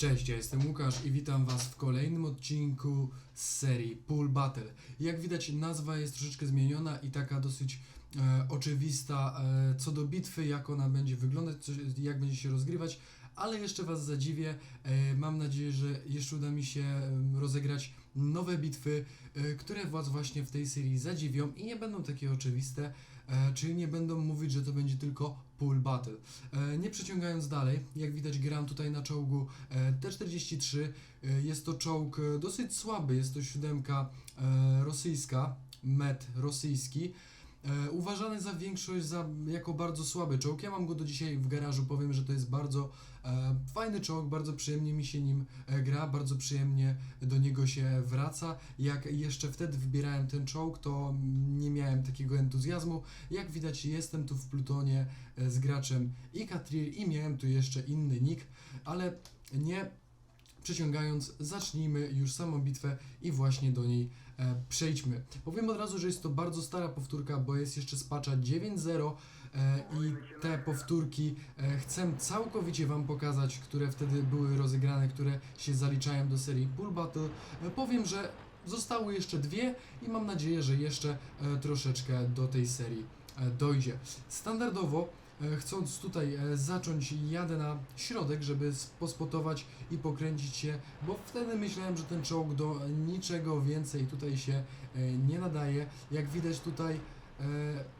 Cześć, ja jestem Łukasz i witam Was w kolejnym odcinku z serii Pool Battle. Jak widać, nazwa jest troszeczkę zmieniona i taka dosyć e, oczywista e, co do bitwy, jak ona będzie wyglądać, co, jak będzie się rozgrywać, ale jeszcze Was zadziwię. E, mam nadzieję, że jeszcze uda mi się rozegrać nowe bitwy, e, które Was właśnie w tej serii zadziwią i nie będą takie oczywiste, czyli nie będą mówić, że to będzie tylko Pool Battle. E, nie przeciągając dalej, jak widać gram tutaj na czołgu e, T-43. E, Jest to czołg e, dosyć słaby, jest to siódemka e, rosyjska, MET rosyjski. E, uważany za większość za, jako bardzo słaby czołg. Ja mam go do dzisiaj w garażu, powiem, że to jest bardzo e, fajny czołg, bardzo przyjemnie mi się nim e, gra, bardzo przyjemnie do niego się wraca. Jak jeszcze wtedy wybierałem ten czołg, to nie miałem takiego entuzjazmu. Jak widać, jestem tu w plutonie e, z graczem i Katril i miałem tu jeszcze inny nick, ale nie przeciągając, zacznijmy już samą bitwę i właśnie do niej e, przejdźmy. Powiem od razu, że jest to bardzo stara powtórka, bo jest jeszcze z patcha 9.0 e, i te powtórki e, chcę całkowicie Wam pokazać, które wtedy były rozegrane, które się zaliczają do serii Pool Battle. E, powiem, że zostały jeszcze dwie i mam nadzieję, że jeszcze e, troszeczkę do tej serii e, dojdzie. Standardowo E, Chcąc tutaj e, zacząć, jadę na środek, żeby pospotować i pokręcić się, bo wtedy myślałem, że ten czołg do niczego więcej tutaj się e, nie nadaje. Jak widać tutaj e,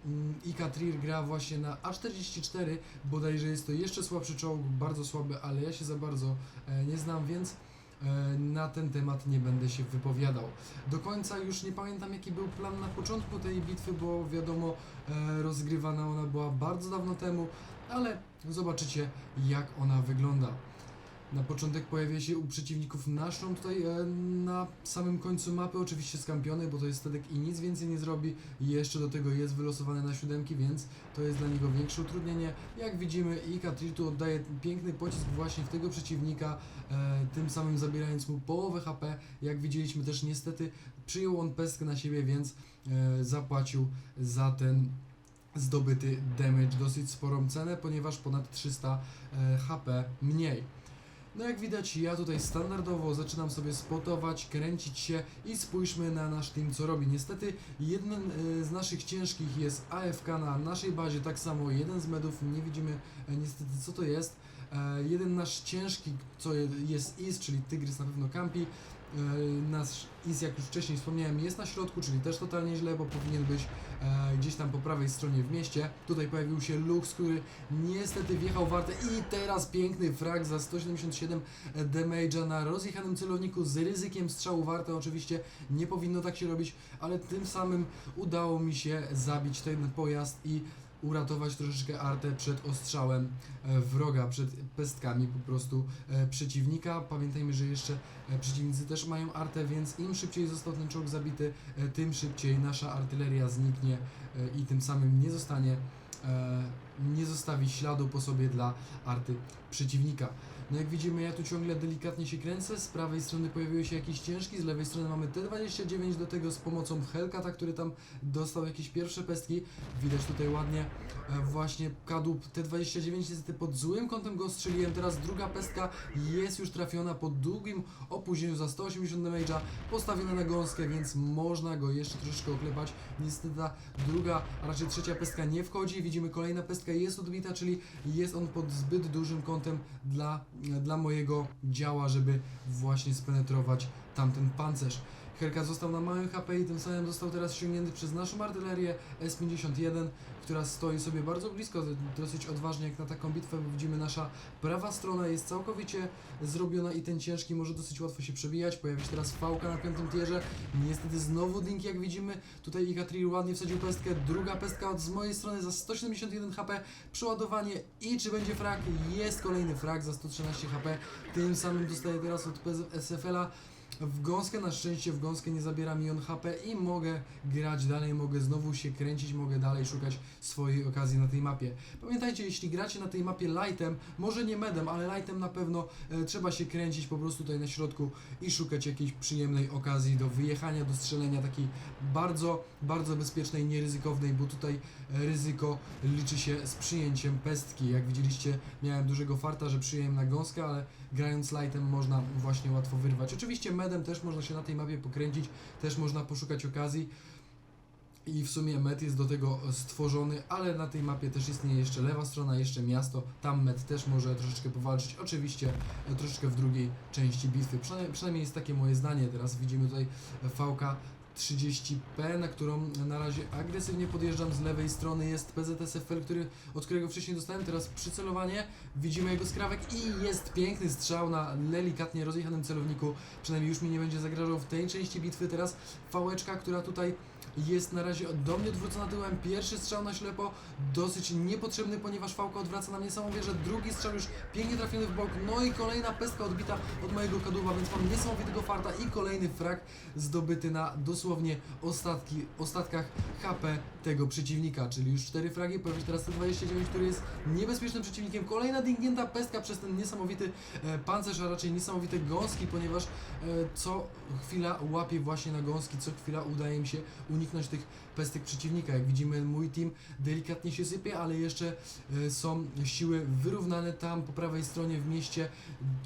mm, Ika Trier gra właśnie na A44, bodajże jest to jeszcze słabszy czołg, bardzo słaby, ale ja się za bardzo e, nie znam, więc e, na ten temat nie będę się wypowiadał. Do końca już nie pamiętam jaki był plan na początku tej bitwy, bo wiadomo, e, rozgrywana ona była bardzo dawno temu, ale zobaczycie jak ona wygląda. Na początek pojawia się u przeciwników naszą tutaj e, na samym końcu mapy, oczywiście skampiony, bo to jest Tedek i nic więcej nie zrobi. Jeszcze do tego jest wylosowany na siódemki, więc to jest dla niego większe utrudnienie. Jak widzimy, Ika tu oddaje piękny pocisk właśnie w tego przeciwnika, e, tym samym zabierając mu połowę HP. Jak widzieliśmy też niestety przyjął on pestkę na siebie, więc e, zapłacił za ten zdobyty damage dosyć sporą cenę, ponieważ ponad 300 e, HP mniej. No jak widać ja tutaj standardowo zaczynam sobie spotować, kręcić się i spójrzmy na nasz team co robi. Niestety jeden z naszych ciężkich jest AFK na naszej bazie, tak samo jeden z medów, nie widzimy e, niestety co to jest. E, jeden nasz ciężki, co je- jest Is, czyli Tygrys na pewno campi. E, nasz Is, jak już wcześniej wspomniałem, jest na środku, czyli też totalnie źle, bo powinien być e, gdzieś tam po prawej stronie w mieście. Tutaj pojawił się Lux, który niestety wjechał wartę i teraz piękny frag za 177 damage'a na rozjechanym celowniku z ryzykiem strzału warte. Oczywiście nie powinno tak się robić, ale tym samym udało mi się zabić ten pojazd i uratować troszeczkę artę przed ostrzałem e, wroga, przed pestkami po prostu e, przeciwnika. Pamiętajmy, że jeszcze e, przeciwnicy też mają artę, więc im szybciej został ten czołg zabity, tym szybciej nasza artyleria zniknie i tym samym nie zostanie nie zostawi śladu po sobie dla arty przeciwnika. No jak widzimy, ja tu ciągle delikatnie się kręcę, z prawej strony pojawiły się jakieś ciężki, z lewej strony mamy T29 do tego z pomocą Hellcata, który tam dostał jakieś pierwsze pestki. Widać tutaj ładnie e, właśnie kadłub T29, niestety pod złym kątem go strzeliłem, teraz druga pestka jest już trafiona po długim opóźnieniu za 180 damage'a, postawiona na gąskę, więc można go jeszcze troszeczkę oklepać. Niestety ta druga, a raczej trzecia pestka nie wchodzi, widzimy kolejna pestka jest odbita, czyli jest on pod zbyt dużym kątem dla, dla mojego działa, żeby właśnie spenetrować tamten pancerz. Helka został na małym HP i tym samym został teraz ściągnięty przez naszą artylerię S-51, która stoi sobie bardzo blisko, dosyć odważnie jak na taką bitwę, bo widzimy nasza prawa strona jest całkowicie zrobiona i ten ciężki może dosyć łatwo się przebijać. Pojawi się teraz fałka na piątym tierze. Niestety znowu Dink jak widzimy. Tutaj Ikatril ładnie wsadził pestkę. Druga pestka od z mojej strony za 171 HP. Przeładowanie i czy będzie frag? Jest kolejny frag za 113 HP. Tym samym dostaję teraz od SFL-a w gąskę, na szczęście w gąskę nie zabiera mi on HP i mogę grać dalej, mogę znowu się kręcić, mogę dalej szukać swojej okazji na tej mapie. Pamiętajcie, jeśli gracie na tej mapie lightem, może nie medem, ale lightem na pewno e, trzeba się kręcić po prostu tutaj na środku i szukać jakiejś przyjemnej okazji do wyjechania, do strzelenia takiej bardzo, bardzo bezpiecznej, nieryzykownej, bo tutaj e, ryzyko liczy się z przyjęciem pestki. Jak widzieliście, miałem dużego farta, że przyjąłem na gąskę, ale grając lightem można właśnie łatwo wyrwać. Oczywiście medem też można się na tej mapie pokręcić, też można poszukać okazji. I w sumie med jest do tego stworzony, ale na tej mapie też istnieje jeszcze lewa strona, jeszcze miasto. Tam med też może troszeczkę powalczyć. Oczywiście e, troszeczkę w drugiej części bitwy. Przynajmniej, przynajmniej jest takie moje zdanie. Teraz widzimy tutaj VK 30P, na którą na razie agresywnie podjeżdżam z lewej strony. Jest PZSFL, który, od którego wcześniej dostałem, teraz przycelowanie, widzimy jego skrawek i jest piękny strzał na delikatnie rozjechanym celowniku, przynajmniej już mi nie będzie zagrażał w tej części bitwy, teraz fałeczka, która tutaj jest na razie do mnie odwrócona tyłem, pierwszy strzał na ślepo, dosyć niepotrzebny, ponieważ fałka odwraca na mnie samą wieżę, drugi strzał już pięknie trafiony w bok, no i kolejna pestka odbita od mojego kadłuba, więc mam niesamowitego farta i kolejny frag zdobyty na dosłownie ostatki, ostatkach HP tego przeciwnika, czyli już 4 fragi, pojawi się teraz T29, który jest niebezpiecznym przeciwnikiem, kolejna dingnięta pestka przez ten niesamowity e, pancerz, a raczej niesamowite gąski, ponieważ e, co chwila łapie właśnie na gąski, co chwila udaje mi się uniknąć tych pestek przeciwnika. Jak widzimy, mój team delikatnie się sypie, ale jeszcze e, są siły wyrównane tam po prawej stronie w mieście.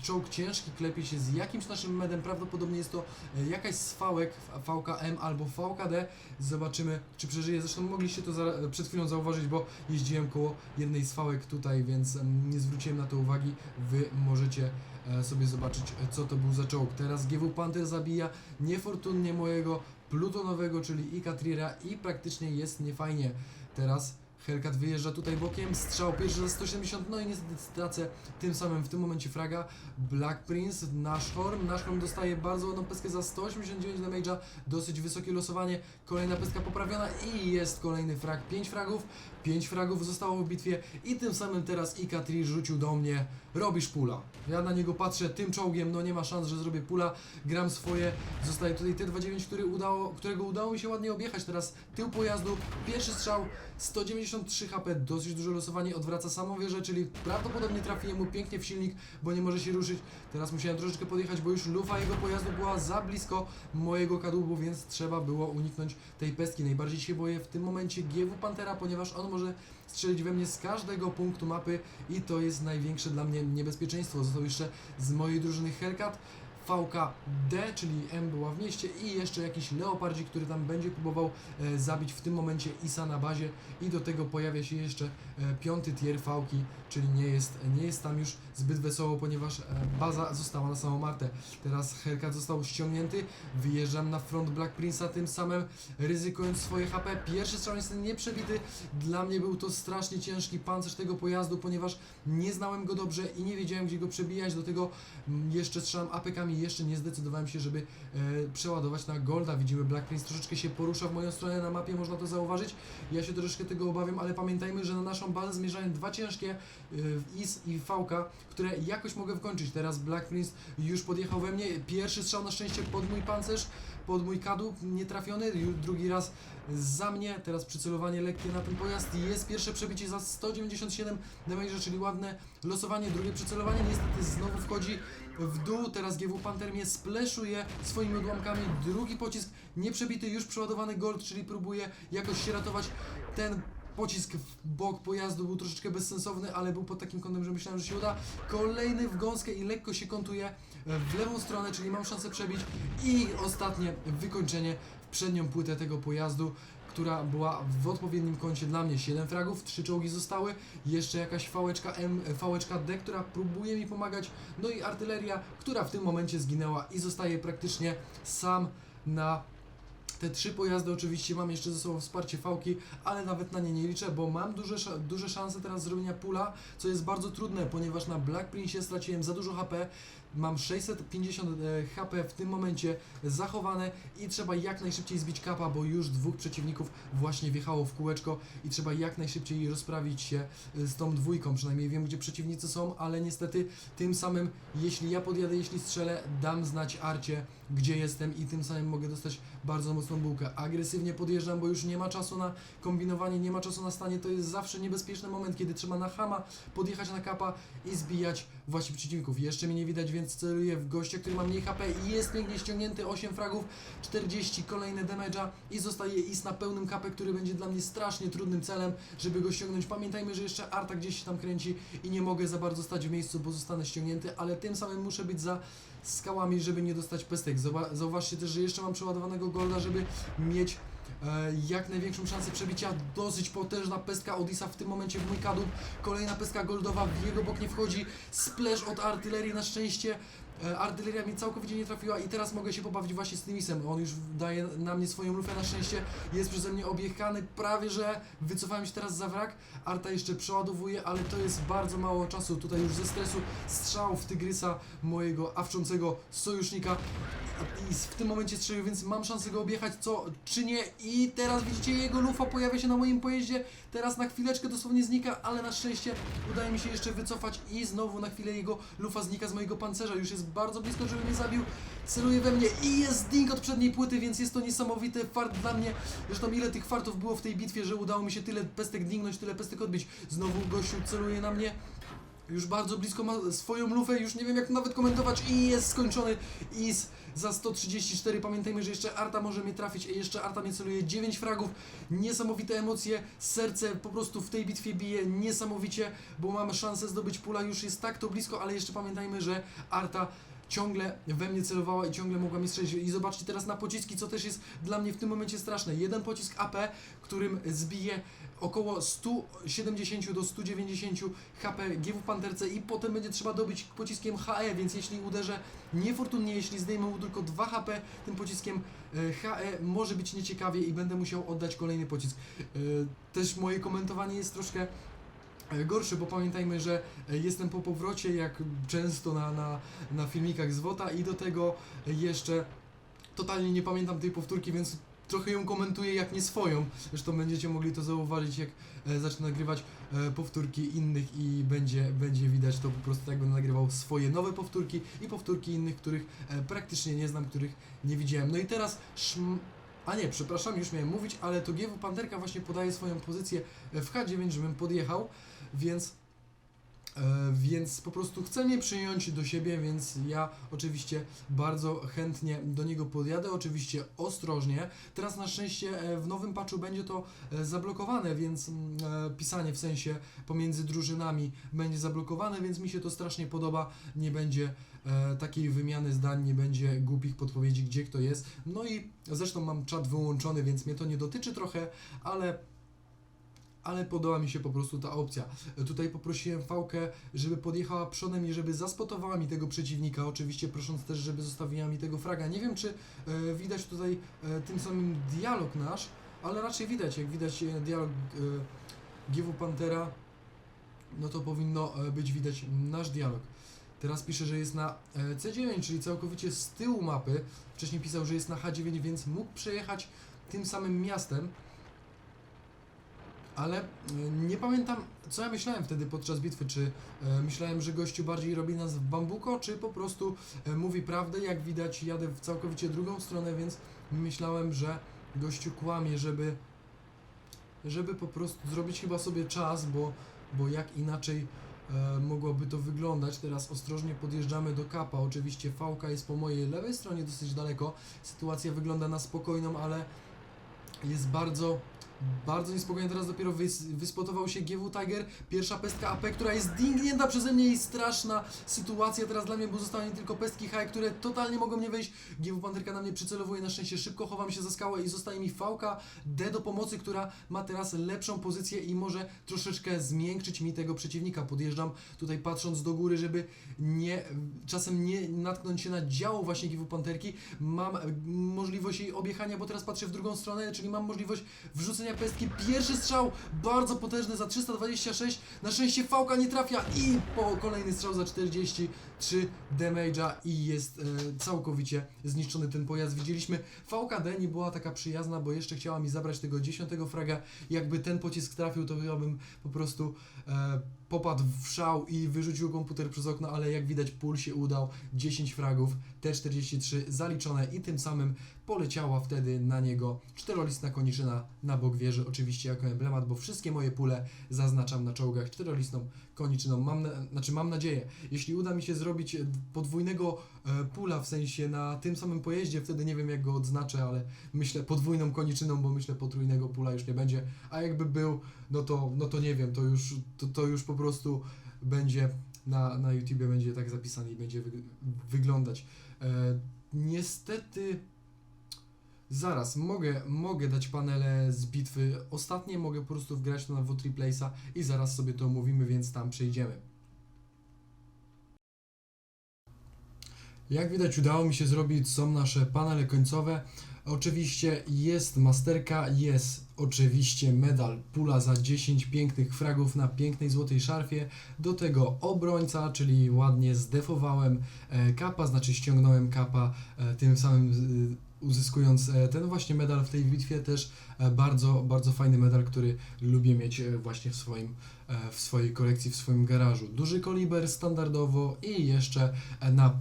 Czołg ciężki klepie się z jakimś naszym medem, prawdopodobnie jest to e, jakaś z fałek, VKM albo VKD. Zobaczymy, czy przeżyje. Zresztą mogliście to przed chwilą zauważyć, bo jeździłem koło jednej z fałek tutaj, więc nie zwróciłem na to uwagi. Wy możecie e, sobie zobaczyć, co to był za czołg. Teraz GW Panther zabija niefortunnie mojego plutonowego, czyli i Katrira i praktycznie jest niefajnie. Teraz Hellcat wyjeżdża tutaj bokiem, strzał pierwszy za 170, no i niestety stracę tym samym w tym momencie fraga. Black Prince, Nashorn, Nashorn dostaje bardzo ładną peskę za 189 damage'a, dosyć wysokie losowanie, kolejna peska poprawiona i jest kolejny frag, 5 fragów, 5 fragów zostało w bitwie. I tym samym teraz Ikatri rzucił do mnie, robisz pula. Ja na niego patrzę tym czołgiem, no nie ma szans, że zrobię pula, gram swoje, zostaje tutaj T29, który udało, którego udało mi się ładnie objechać, teraz. Tył pojazdu, pierwszy strzał, 193 HP, dosyć duże losowanie, odwraca samą wieżę, czyli prawdopodobnie trafiłem mu pięknie w silnik, bo nie może się ruszyć. Teraz musiałem troszeczkę podjechać, bo już lufa jego pojazdu była za blisko mojego kadłubu, więc trzeba było uniknąć tej pestki. Najbardziej się boję w tym momencie GW Pantera, ponieważ on może strzelić we mnie z każdego punktu mapy i to jest największe dla mnie niebezpieczeństwo. Został jeszcze z mojej drużyny Hellcat. VKD, czyli M była w mieście i jeszcze jakiś leopardzik, który tam będzie próbował e, zabić w tym momencie Isa na bazie i do tego pojawia się jeszcze piąty tier Fałki, czyli nie jest, nie jest tam już zbyt wesoło, ponieważ e, baza została na samą Martę. Teraz Hellcat został ściągnięty, wyjeżdżam na front Black Prince'a, tym samym ryzykując swoje HP. Pierwszy strzał jest nieprzebity, dla mnie był to strasznie ciężki pancerz tego pojazdu, ponieważ nie znałem go dobrze i nie wiedziałem gdzie go przebijać, do tego mm, jeszcze strzelam apekami, jeszcze nie zdecydowałem się, żeby e, przeładować na Golda. Widzimy Black Prince troszeczkę się porusza w moją stronę na mapie, można to zauważyć. Ja się troszeczkę tego obawiam, ale pamiętajmy, że na naszą bazę zmierzają dwa ciężkie e, IS i VK, które jakoś mogę wkończyć. Teraz Black Prince już podjechał we mnie. Pierwszy strzał na szczęście pod mój pancerz, pod mój kadłub, nie trafiony. Ju- Drugi raz za mnie. Teraz przycelowanie lekkie na ten pojazd. Jest pierwsze przebicie za 197 damage, czyli ładne losowanie. Drugie przycelowanie niestety znowu wchodzi w dół. Teraz GW Panther mnie spleszuje swoimi odłamkami. Drugi pocisk nieprzebity, już przeładowany gold, czyli próbuje jakoś się ratować. Ten pocisk w bok pojazdu był troszeczkę bezsensowny, ale był pod takim kątem, że myślałem, że się uda. Kolejny w gąskę i lekko się kontuje w lewą stronę, czyli mam szansę przebić. I ostatnie wykończenie w przednią płytę tego pojazdu która była w odpowiednim kącie dla mnie. 7 fragów, 3 czołgi zostały, jeszcze jakaś fałeczka M, fałeczka D, która próbuje mi pomagać, no i artyleria, która w tym momencie zginęła i zostaje praktycznie sam na te trzy pojazdy oczywiście mam jeszcze ze sobą wsparcie fałki, ale nawet na nie nie liczę, bo mam duże, duże szanse teraz zrobienia pula, co jest bardzo trudne, ponieważ na Black Prince straciłem za dużo HP, mam 650 e, HP w tym momencie zachowane i trzeba jak najszybciej zbić kapa, bo już dwóch przeciwników właśnie wjechało w kółeczko i trzeba jak najszybciej rozprawić się e, z tą dwójką, przynajmniej wiem gdzie przeciwnicy są, ale niestety tym samym jeśli ja podjadę, jeśli strzelę, dam znać Arcie gdzie jestem i tym samym mogę dostać bardzo mocną bułkę. Agresywnie podjeżdżam, bo już nie ma czasu na kombinowanie, nie ma czasu na stanie, to jest zawsze niebezpieczny moment, kiedy trzeba na hama podjechać na kapa i zbijać właśnie przeciwników. Jeszcze mnie nie widać, więc celuję w gościa, który ma mniej HP i jest pięknie ściągnięty, 8 fragów, 40, kolejne damage'a i zostaje Is na pełnym HP, który będzie dla mnie strasznie trudnym celem, żeby go ściągnąć. Pamiętajmy, że jeszcze Arta gdzieś się tam kręci i nie mogę za bardzo stać w miejscu, bo zostanę ściągnięty, ale tym samym muszę być za skałami, żeby nie dostać pestek. Zauwa- Zauważcie też, że jeszcze mam przeładowanego golda, żeby mieć jak największą szansę przebicia. Dosyć potężna pestka Odisa w tym momencie w mój kadłub. Kolejna pestka goldowa, w jego bok nie wchodzi. Splash od artylerii na szczęście. E, Artyleria mi całkowicie nie trafiła i teraz mogę się pobawić właśnie z Tymisem. On już daje na mnie swoją lufę na szczęście. Jest przeze mnie objechany, prawie że wycofałem się teraz za wrak. Arta jeszcze przeładowuje, ale to jest bardzo mało czasu. Tutaj już ze stresu strzał w Tygrysa, mojego awczącego sojusznika. I w tym momencie strzelił, więc mam szansę go objechać, co czy nie. I teraz widzicie, jego lufa pojawia się na moim pojeździe. Teraz na chwileczkę dosłownie znika, ale na szczęście udaje mi się jeszcze wycofać i znowu na chwilę jego lufa znika z mojego pancerza. Już jest bardzo blisko, żeby mnie zabił. Celuje we mnie i jest ding od przedniej płyty, więc jest to niesamowity fart dla mnie. Zresztą ile tych fartów było w tej bitwie, że udało mi się tyle pestek dingnąć, tyle pestek odbić. Znowu gościu celuje na mnie. Już bardzo blisko ma swoją lufę, już nie wiem jak nawet komentować i jest skończony Is za 134. Pamiętajmy, że jeszcze Arta może mnie trafić jeszcze Arta mnie celuje 9 fragów. Niesamowite emocje, serce po prostu w tej bitwie bije niesamowicie, bo mamy szansę zdobyć pula, już jest tak to blisko, ale jeszcze pamiętajmy, że Arta ciągle we mnie celowała i ciągle mogła mi strzelić. I zobaczcie teraz na pociski, co też jest dla mnie w tym momencie straszne. Jeden pocisk AP, którym zbije około 170 do 190 HP GW Panterce i potem będzie trzeba dobić pociskiem HE, więc jeśli uderzę niefortunnie, jeśli zdejmę mu tylko 2 HP tym pociskiem e, HE, może być nieciekawie i będę musiał oddać kolejny pocisk. E, Też moje komentowanie jest troszkę e, gorsze, bo pamiętajmy, że e, jestem po powrocie, jak często na, na, na filmikach z WOTA i do tego jeszcze totalnie nie pamiętam tej powtórki, więc trochę ją komentuję jak nie swoją. Zresztą będziecie mogli to zauważyć, jak e, zacznę nagrywać powtórki innych i będzie, będzie widać to po prostu tak będę nagrywał swoje nowe powtórki i powtórki innych, których praktycznie nie znam, których nie widziałem. No i teraz szm... A nie, przepraszam, już miałem mówić, ale to GW Panterka właśnie podaje swoją pozycję w H9, żebym podjechał, więc E, więc po prostu chce mnie przyjąć do siebie, więc ja oczywiście bardzo chętnie do niego podjadę, oczywiście ostrożnie. Teraz na szczęście e, w nowym patchu będzie to e, zablokowane, więc mm, pisanie w sensie pomiędzy drużynami będzie zablokowane, więc mi się to strasznie podoba. Nie będzie takiej wymiany zdań, nie będzie głupich podpowiedzi, gdzie kto jest. No i zresztą mam czat wyłączony, więc mnie to nie dotyczy trochę, ale ale podoba mi się po prostu ta opcja. Tutaj poprosiłem Fałkę, żeby podjechała przodem i żeby zaspotowała mi tego przeciwnika, oczywiście prosząc też, żeby zostawiła mi tego fraga. Nie wiem, czy e, widać tutaj e, tym samym dialog nasz, ale raczej widać, jak widać e, dialog e, GW Pantera, no to powinno e, być widać nasz dialog. Teraz pisze, że jest na e, C9, czyli całkowicie z tyłu mapy. Wcześniej pisał, że jest na H9, więc mógł przejechać tym samym miastem. Ale e, nie pamiętam, co ja myślałem wtedy podczas bitwy. Czy e, myślałem, że gościu bardziej robi nas w bambuko, czy po prostu e, mówi prawdę. Jak widać, jadę w całkowicie drugą stronę, więc myślałem, że gościu kłamie, żeby, żeby po prostu zrobić chyba sobie czas, bo, bo jak inaczej mogłoby to wyglądać. Teraz ostrożnie podjeżdżamy do kapa. Oczywiście fałka jest po mojej lewej stronie dosyć daleko. Sytuacja wygląda na spokojną, ale jest bardzo, bardzo niespokojnie. Teraz dopiero wys, wyspotował się GW Tiger. Pierwsza pestka AP, która jest dingnięta przeze mnie i straszna sytuacja teraz dla mnie, bo zostały tylko pestki high, które totalnie mogą mnie wejść. GW Panterka na mnie przycelowuje, na szczęście szybko chowam się za skałę i zostaje mi fałka D do pomocy, która ma teraz lepszą pozycję i może troszeczkę zmiękczyć mi tego przeciwnika. Podjeżdżam tutaj patrząc do góry, żeby nie, czasem nie natknąć się na działo właśnie GW Panterki. Mam e, możliwość jej objechania, bo teraz patrzę w drugą stronę, czyli mam możliwość wrzucenia pestki. Pierwszy strzał, bardzo potężny za 326. Na szczęście fałka nie trafia i po kolejny strzał za 43 damage'a i jest e, całkowicie zniszczony ten pojazd. Widzieliśmy, VKD nie była taka przyjazna, bo jeszcze chciała mi zabrać tego 10 fraga. Jakby ten pocisk trafił, to bym po prostu e, popadł w szał i wyrzucił komputer przez okno, ale jak widać pól się udał. 10 fragów, T43 zaliczone i tym samym poleciała wtedy na niego czterolistna koniczyna na bok wieży, oczywiście jako emblemat, bo wszystkie moje pule zaznaczam na czołgach czterolistną koniczyną. Mam, na, znaczy mam nadzieję, jeśli uda mi się zrobić podwójnego e, pula, w sensie na tym samym pojeździe, wtedy nie wiem jak go odznaczę, ale myślę podwójną koniczyną, bo myślę potrójnego pula już nie będzie, a jakby był, no to, no to nie wiem, to już, to, to już po prostu będzie na, na YouTubie będzie tak zapisane i będzie wy, wyglądać. E, niestety zaraz, mogę, mogę dać panele z bitwy ostatnie, mogę po prostu wgrać na Vote Replace'a i zaraz sobie to omówimy, więc tam przejdziemy. Jak widać udało mi się zrobić, są nasze panele końcowe. Oczywiście jest masterka, jest oczywiście medal pula za 10 pięknych fragów na pięknej złotej szarfie. Do tego obrońca, czyli ładnie zdefowałem e, kapa, znaczy ściągnąłem kapa, e, tym samym e, uzyskując ten właśnie medal w tej bitwie. Też bardzo, bardzo fajny medal, który lubię mieć właśnie w swoim, w swojej kolekcji, w swoim garażu. Duży koliber standardowo i jeszcze na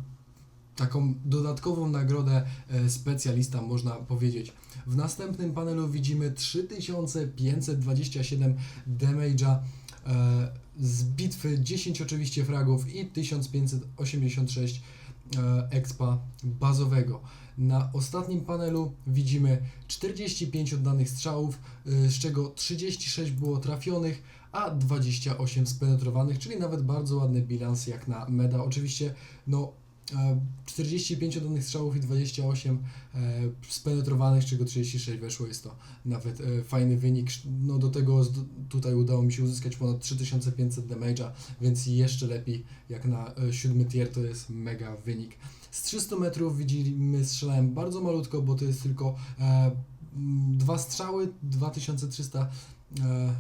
taką dodatkową nagrodę e, specjalista, można powiedzieć. W następnym panelu widzimy 3527 damage'a e, z bitwy, 10 oczywiście fragów i 1586 e, expa bazowego. Na ostatnim panelu widzimy 45 oddanych strzałów, z czego 36 było trafionych, a 28 spenetrowanych, czyli nawet bardzo ładny bilans jak na meda. Oczywiście, no 45 oddanych strzałów i 28 e, spenetrowanych, z czego 36 weszło, jest to nawet e, fajny wynik. No do tego tutaj udało mi się uzyskać ponad 3500 damage'a, więc jeszcze lepiej jak na e, siódmy tier to jest mega wynik. Z 300 metrów widzimy, strzelałem bardzo malutko, bo to jest tylko e, dwa strzały, 2300 e,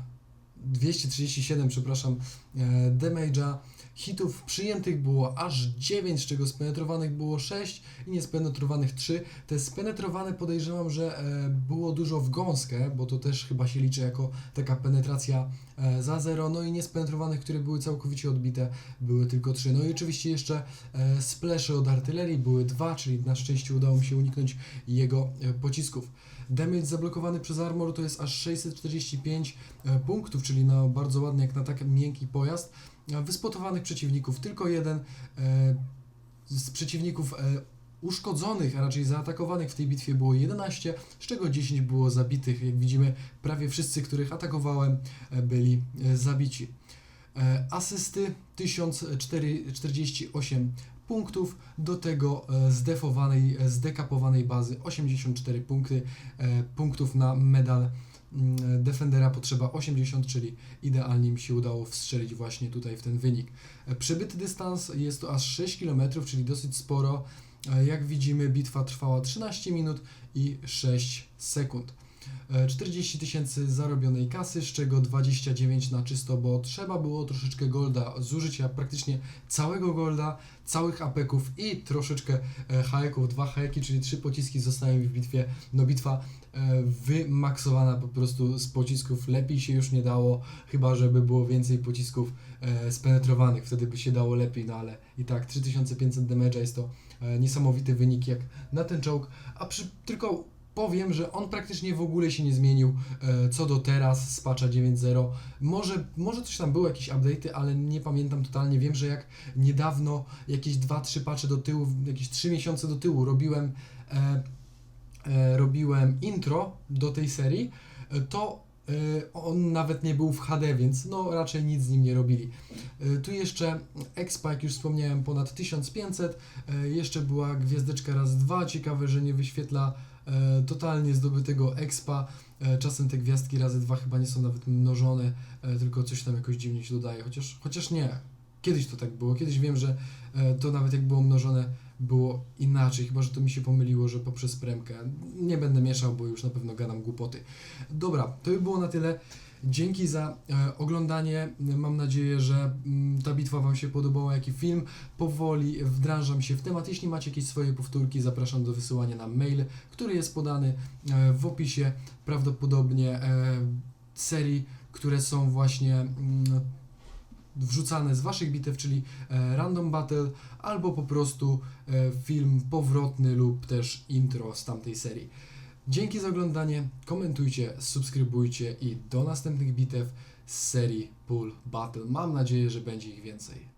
237, przepraszam, e, damage'a. Hitów przyjętych było aż 9, z czego spenetrowanych było 6 i niespenetrowanych 3. Te spenetrowane podejrzewam, że e, było dużo w gąskę, bo to też chyba się liczy jako taka penetracja e, za 0. No i niespenetrowanych, które były całkowicie odbite, były tylko 3. No i oczywiście jeszcze e, splesze od artylerii były 2, czyli na szczęście udało mi się uniknąć jego e, pocisków. Damage zablokowany przez armor to jest aż 645 e, punktów, czyli no bardzo ładny jak na tak miękki pojazd. A Wyspotowanych przeciwników tylko jeden. E, z przeciwników e, uszkodzonych, a raczej zaatakowanych w tej bitwie było 11, z czego 10 było zabitych. Jak widzimy, prawie wszyscy, których atakowałem, e, byli e, zabici. E, Asysty 1048 punktów, do tego e, zdefowanej, e, zdekapowanej bazy 84 punkty, e, punktów na medal Defendera potrzeba 80, czyli idealnie mi się udało wstrzelić właśnie tutaj w ten wynik. Przebyty dystans jest to aż 6 km, czyli dosyć sporo. Jak widzimy, bitwa trwała 13 minut i 6 sekund. E, 40 tysięcy zarobionej kasy, z czego 29 na czysto, bo trzeba było troszeczkę golda, zużycia praktycznie całego golda, całych apeków i troszeczkę e, haeków, dwa haeki, czyli trzy pociski zostały mi w bitwie. No bitwa e, wymaksowana po prostu z pocisków, lepiej się już nie dało, chyba żeby było więcej pocisków e, spenetrowanych, wtedy by się dało lepiej, no ale i tak 3500 damage'a. Jest to e, niesamowity wynik jak na ten czołg, a przy, tylko powiem, że on praktycznie w ogóle się nie zmienił e, co do teraz z patcha 9.0. Może, może coś tam były jakieś update'y, ale nie pamiętam totalnie. Wiem, że jak niedawno, jakieś 2-3 patche do tyłu, jakieś 3 miesiące do tyłu robiłem, e, e, robiłem intro do tej serii, e, to e, on nawet nie był w HD, więc no raczej nic z nim nie robili. Tu jeszcze Expa, jak już wspomniałem, ponad 1500. E, Jeszcze była gwiazdeczka raz dwa. Ciekawe, że nie wyświetla totalnie zdobytego expa. E, czasem te gwiazdki razy dwa chyba nie są nawet mnożone, e, tylko coś tam jakoś dziwnie się dodaje, chociaż, chociaż nie. Kiedyś to tak było, kiedyś wiem, że e, to nawet jak było mnożone, było inaczej, chyba że to mi się pomyliło, że poprzez premkę. Nie będę mieszał, bo już na pewno gadam głupoty. Dobra, to by było na tyle. Dzięki za e, oglądanie. Mam nadzieję, że mm, ta bitwa Wam się podobała, jak i film. Powoli wdrażam się w temat. Jeśli macie jakieś swoje powtórki, zapraszam do wysyłania na mail, który jest podany e, w opisie prawdopodobnie e, serii, które są właśnie mm, wrzucane z waszych bitew, czyli random battle, albo po prostu film powrotny lub też intro z tamtej serii. Dzięki za oglądanie, komentujcie, subskrybujcie i do następnych bitew z serii Pool Battle. Mam nadzieję, że będzie ich więcej.